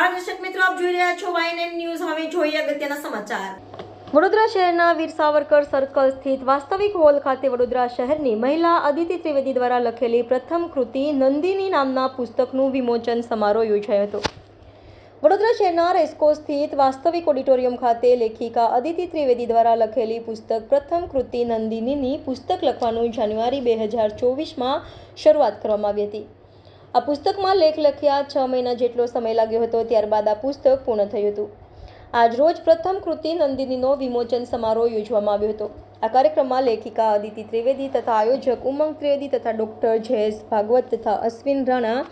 નમસ્કાર દર્શક મિત્રો આપ જોઈ રહ્યા છો વાયએનએન ન્યૂઝ હવે જોઈએ અગત્યના સમાચાર. વડોદરા શહેરના વીર સાવરકર સર્કલ સ્થિત વાસ્તવિક હોલ ખાતે વડોદરા શહેરની મહિલા અદિતિ ત્રિવેદી દ્વારા લખેલી પ્રથમ કૃતિ નંદિની નામના પુસ્તકનું વિમોચન સમારોહ યોજાયો હતો. વડોદરા શહેરના રેસ્કો સ્થિત વાસ્તવિક ઓડિટોરિયમ ખાતે લેખિકા અદિતિ ત્રિવેદી દ્વારા લખેલી પુસ્તક પ્રથમ કૃતિ નંદિનીની પુસ્તક લખવાનું જાન્યુઆરી બે હજાર ચોવીસમાં શરૂઆત કરવામાં આવી હતી. આ પુસ્તકમાં લેખ લખ્યા છ મહિના જેટલો સમય લાગ્યો હતો, ત્યારબાદ આ પુસ્તક પૂર્ણ થયું હતું. આજરોજ પ્રથમ કૃતિ નંદિનીનો વિમોચન સમારોહ યોજવામાં આવ્યો હતો. આ કાર્યક્રમમાં લેખિકા અદિતિ ત્રિવેદી તથા આયોજક ઉમંગ ત્રિવેદી તથા ડૉક્ટર જયેશ ભાગવત તથા અશ્વિન રાણા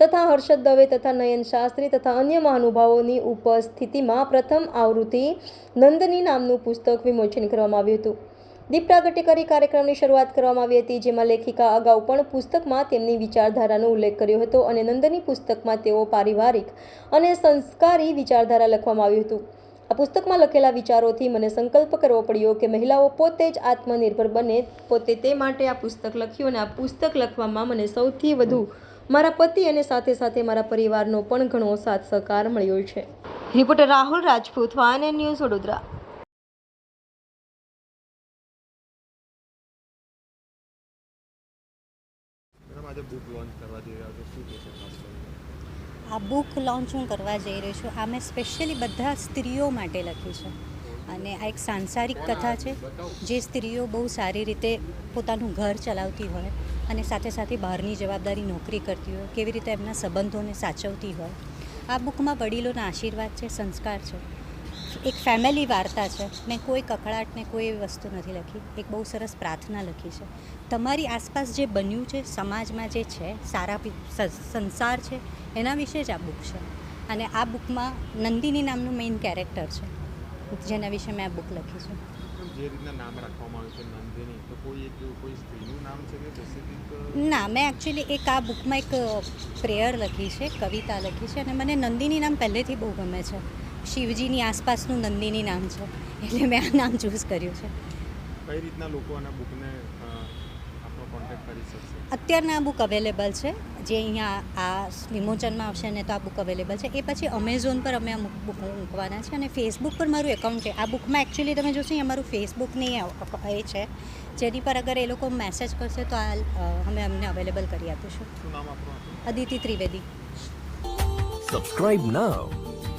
તથા હર્ષદ દવે તથા નયન શાસ્ત્રી તથા અન્ય મહાનુભાવોની ઉપસ્થિતિમાં પ્રથમ આવૃત્તિ નંદની નામનું પુસ્તક વિમોચન કરવામાં આવ્યું હતું. દીપ પ્રાગટ્ય કરી કાર્યક્રમની શરૂઆત કરવામાં આવી હતી, જેમાં લેખિકા અગાઉ પણ પુસ્તકમાં તેમની વિચારધારાનો ઉલ્લેખ કર્યો હતો અને નંદની પુસ્તકમાં તેઓ પારિવારિક અને સંસ્કારી વિચારધારા લખવામાં આવ્યું હતું. આ પુસ્તકમાં લખેલા વિચારોથી મને સંકલ્પ કરવો પડ્યો કે મહિલાઓ પોતે જ આત્મનિર્ભર બને, પોતે તે માટે આ પુસ્તક લખ્યું અને આ પુસ્તક લખવામાં મને સૌથી વધુ મારા પતિ અને સાથે સાથે મારા પરિવારનો પણ ઘણો સાથ સહકાર મળ્યો છે. રિપોર્ટર રાહુલ રાજપૂત, વાન ન્યૂઝ વડોદરા. આજે બુક લોન્ચ કરવા જઈ રહ્યા છો? શું કહેશો ખાસ આ બુક લોન્ચ હું કરવા જઈ રહી છું. આ મેં સ્પેશિયલી બધા સ્ત્રીઓ માટે લખી છે. અને આ એક સાંસારિક કથા છે. જે સ્ત્રીઓ બહુ સારી રીતે પોતાનું ઘર ચલાવતી હોય અને સાથે સાથે બહારની જવાબદારી નોકરી કરતી હોય કેવી રીતે એમના સંબંધોને સાચવતી હોય. આ બુકમાં વડીલોના આશીર્વાદ છે સંસ્કાર છે. એક ફેમિલી વાર્તા છે મેં કોઈ કકળાટ ને કોઈ એવી વસ્તુ નથી લખી એક બહુ સરસ પ્રાર્થના લખી છે. તમારી આસપાસ જે બન્યું છે સમાજમાં જે છે સારા સંસાર છે એના વિશે જ આ બુક છે. અને આ બુકમાં નંદિની નામનું મેઇન કેરેક્ટર છે જેના વિશે મેં આ બુક લખી છે. જે રીતના નામ રાખવામાં આવ્યું છે નંદિની તો કોઈ એક કોઈ સ્ત્રીનું નામ છે કે સ્પેસિફિક ના મેં એકચ્યુઅલી એક આ બુકમાં એક પ્રેયર લખી છે કવિતા લખી છે અને મને નંદિની નામ પહેલેથી બહુ ગમે છે. શિવજીની આસપાસનું નંદિની નામ છે. એટલે મેં આ નામ ચૂઝ કર્યું છે. કઈ રીતના લોકો આના બુકને આપણો કોન્ટેક્ટ કરી શકશે? અત્યારના આ બુક અવેલેબલ છે. જે અહીંયા આ વિમોચનમાં આવશે ને તો આ બુક અવેલેબલ છે. એ પછી અમેઝોન પર અમે આ બુક મૂકવાના છે અને ફેસબુક પર મારું એકાઉન્ટ છે. આ બુકમાં એકચ્યુઅલી તમે જોશો અહીંયા મારું ફેસબુકની એ છે. જેની પર અગર એ લોકો મેસેજ કરશે તો આ અમે અમને અવેલેબલ કરી આપીશું. શું નામ આપણું? Aditi Trivedi. Subscribe now